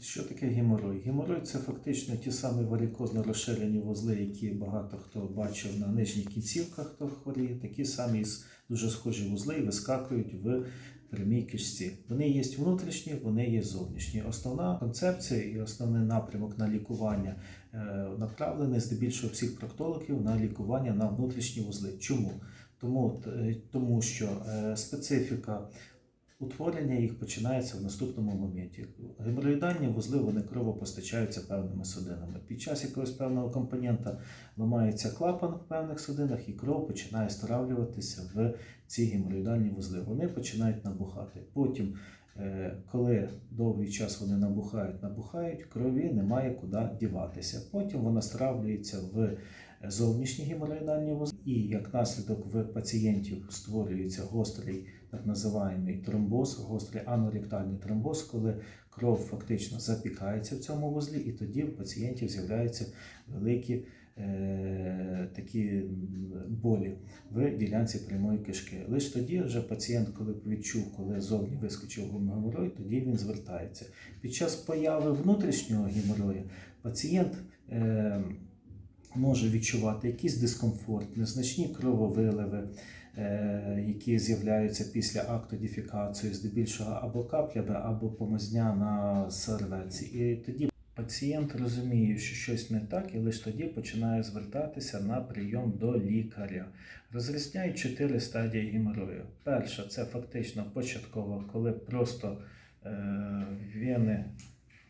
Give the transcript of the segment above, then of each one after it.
Що таке геморой? Геморой це фактично ті самі варикозно розширені вузли, які багато хто бачив на нижніх кінцівках, хто хворіє. Такі самі дуже схожі вузли і вискакують в прямій кишці. Вони є внутрішні, вони є зовнішні. Основна концепція і основний напрямок на лікування е, направлений здебільшого всіх проктологів на лікування на внутрішні вузли. Чому? Тому, е, тому що е, специфіка утворення їх починається в наступному моменті. Геморроїдальні вузли вони кровопостачаються певними судинами. Під час якогось певного компонента ламається клапан в певних судинах, і кров починає стравлюватися в ці геморроїдальні вузли. Вони починають набухати. Потім, е, коли довгий час вони набухають, набухають, крові немає куди діватися. Потім вона стравлюється в зовнішні геморроїдальні вузли, і як наслідок в пацієнтів створюється гострий так називаємий тромбоз, гострий аноректальний тромбоз, коли кров фактично запікається в цьому вузлі, і тоді в пацієнтів з'являються великі е, такі болі в ділянці прямої кишки. Лише тоді вже пацієнт, коли відчув, коли зовні вискочив геморой, тоді він звертається. Під час появи внутрішнього геморою пацієнт е, може відчувати якийсь дискомфорт, незначні крововиливи, е, які з'являються після актодіфікації, здебільшого або каплями, або помазня на серветці. І тоді пацієнт розуміє, що щось не так, і лише тоді починає звертатися на прийом до лікаря. Розрізняють чотири стадії геморою. Перша це фактично початкова, коли просто е, вени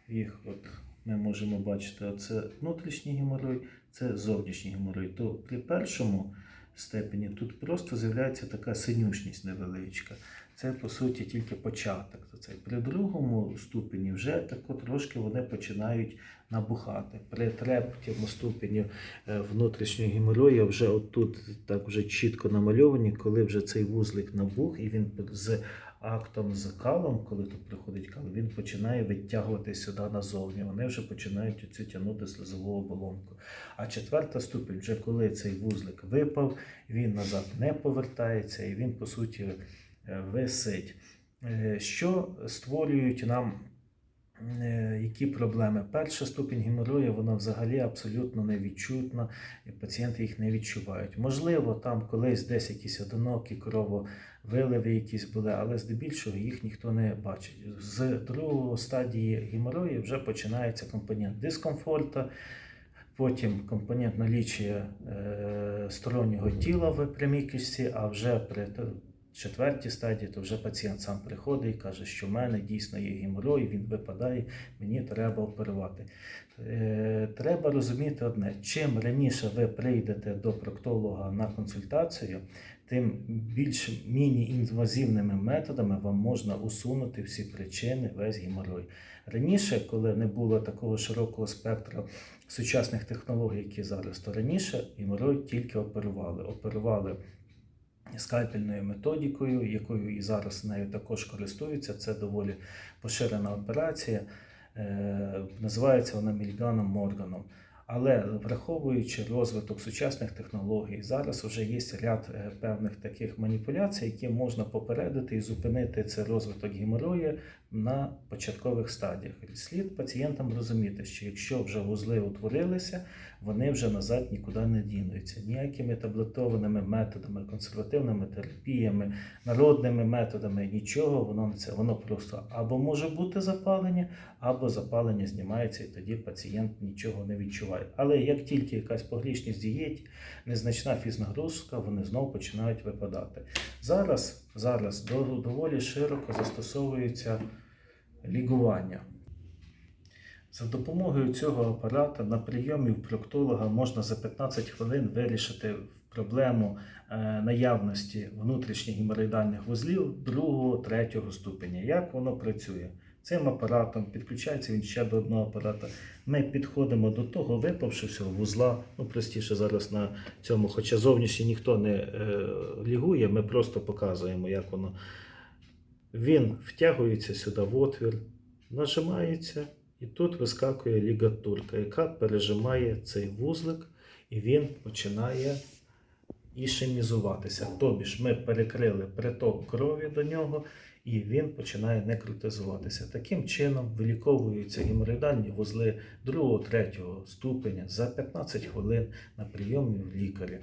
їх от ми можемо бачити, це внутрішній геморой, це зовнішній геморой. То при першому степені тут просто з'являється така синюшність невеличка. Це по суті тільки початок. При другому ступені вже тако трошки вони починають набухати. При третьому ступені е, внутрішнього геморою вже отут так вже чітко намальовані, коли вже цей вузлик набух, і він з актом з калом, коли тут приходить кал, він починає витягувати сюди назовні. Вони вже починають оцю тягнути слизову оболонку. А четверта ступінь, вже коли цей вузлик випав, він назад не повертається і він, по суті, е, висить. Е, Що створюють нам які проблеми? Перша ступінь геморою, вона взагалі абсолютно невідчутна, і пацієнти їх не відчувають. Можливо, там колись десь якісь одинокі крововиливи якісь були, але здебільшого їх ніхто не бачить. З другої стадії геморою вже починається компонент дискомфорту, потім компонент налічує е, стороннього тіла в прямій кишці, а вже при четвертій стадії, то вже пацієнт сам приходить і каже, що в мене дійсно є геморой, він випадає, мені треба оперувати. Е, Треба розуміти одне: чим раніше ви прийдете до проктолога на консультацію, тим більш міні-інвазивними методами вам можна усунути всі причини весь геморой. Раніше, коли не було такого широкого спектра сучасних технологій, які зараз, то раніше геморой тільки оперували. Оперували скальпельною методикою, якою і зараз нею також користуються. Це доволі поширена операція. Е, Називається вона Мільганом Морганом. Але враховуючи розвиток сучасних технологій, зараз вже є ряд е, певних таких маніпуляцій, які можна попередити і зупинити цей розвиток геморою на початкових стадіях. Слід пацієнтам розуміти, що якщо вже вузли утворилися, вони вже назад нікуди не дінуться. Ніякими таблетованими методами, консервативними терапіями, народними методами, нічого воно не це. Воно просто або може бути запалення, або запалення знімається, і тоді пацієнт нічого не відчуває. Але як тільки якась погрішність дієті, незначна фізнагрузка, вони знову починають випадати. Зараз, зараз доволі широко застосовується лікування. За допомогою цього апарата на прийомі у проктолога можна за 15 хвилин вирішити проблему е, наявності внутрішніх геморроїдальних вузлів другого, третього ступеня. Як воно працює? Цим апаратом підключається він ще до одного апарата. Ми підходимо до того випавшого вузла. Ну, простіше зараз на цьому, хоча зовнішній ніхто не е, лігує, ми просто показуємо, як воно. Він втягується сюди в отвір, нажимається, і тут вискакує лігатурка, яка пережимає цей вузлик, і він починає ішемізуватися. Тобі ж ми перекрили приток крові до нього, і він починає некротизуватися. Таким чином виліковуються геморидальні вузли 2-3 ступеня за 15 хвилин на прийомі в лікаря.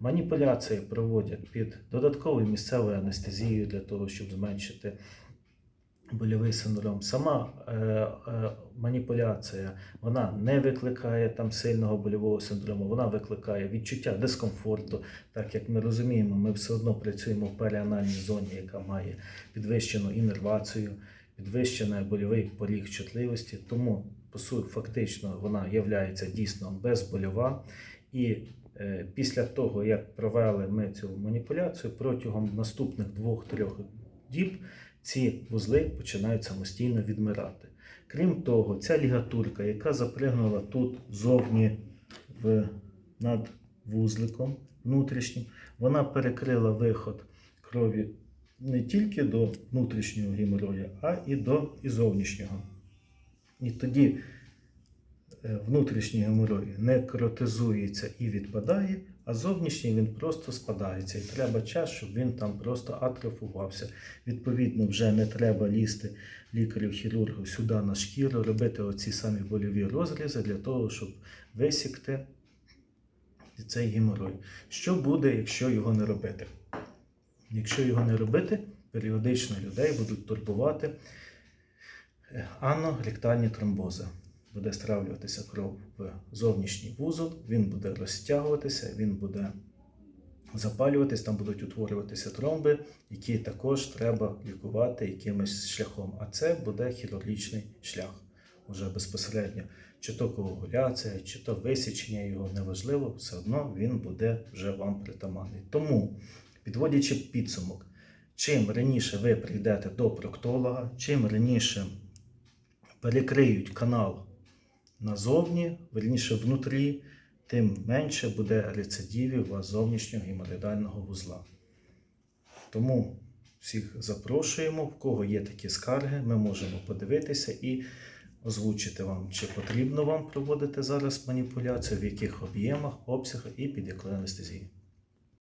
Маніпуляції проводять під додатковою місцевою анестезією для того, щоб зменшити больовий синдром. Сама е, е, маніпуляція вона не викликає там сильного больового синдрому, вона викликає відчуття дискомфорту. Так як ми розуміємо, ми все одно працюємо в періанальній зоні, яка має підвищену інервацію, підвищений больовий поріг чутливості. Тому, по суті, фактично вона є дійсно безбольова. І е, після того, як провели ми цю маніпуляцію, протягом наступних двох-трьох діб ці вузли починають самостійно відмирати. Крім того, ця лігатурка, яка запригнула тут зовні в, над вузликом внутрішнім, вона перекрила виход крові не тільки до внутрішнього геморрою, а і до і зовнішнього. І тоді е, внутрішній геморой не кротизується і відпадає, а зовнішній він просто спадається. І треба час, щоб він там просто атрофувався. Відповідно, вже не треба лізти лікарю-хірургу сюди на шкіру, робити оці самі больові розрізи для того, щоб висікти цей геморой. Що буде, якщо його не робити? Якщо його не робити, періодично людей будуть турбувати е, аноректальні тромбози. Буде стравлюватися кров в зовнішній вузол, він буде розтягуватися, він буде запалюватись, там будуть утворюватися тромби, які також треба лікувати якимось шляхом. А це буде хірургічний шлях. Уже безпосередньо, чи то коагуляція, чи то висічення його неважливо, все одно він буде вже вам притаманний. Тому, підводячи підсумок, чим раніше ви прийдете до проктолога, чим раніше перекриють канал назовні, верніше внутрі, тим менше буде рецидивів у вас зовнішнього геморроїдального вузла. Тому всіх запрошуємо, в кого є такі скарги, ми можемо подивитися і озвучити вам, чи потрібно вам проводити зараз маніпуляцію, в яких об'ємах, обсягах і під якою анестезією.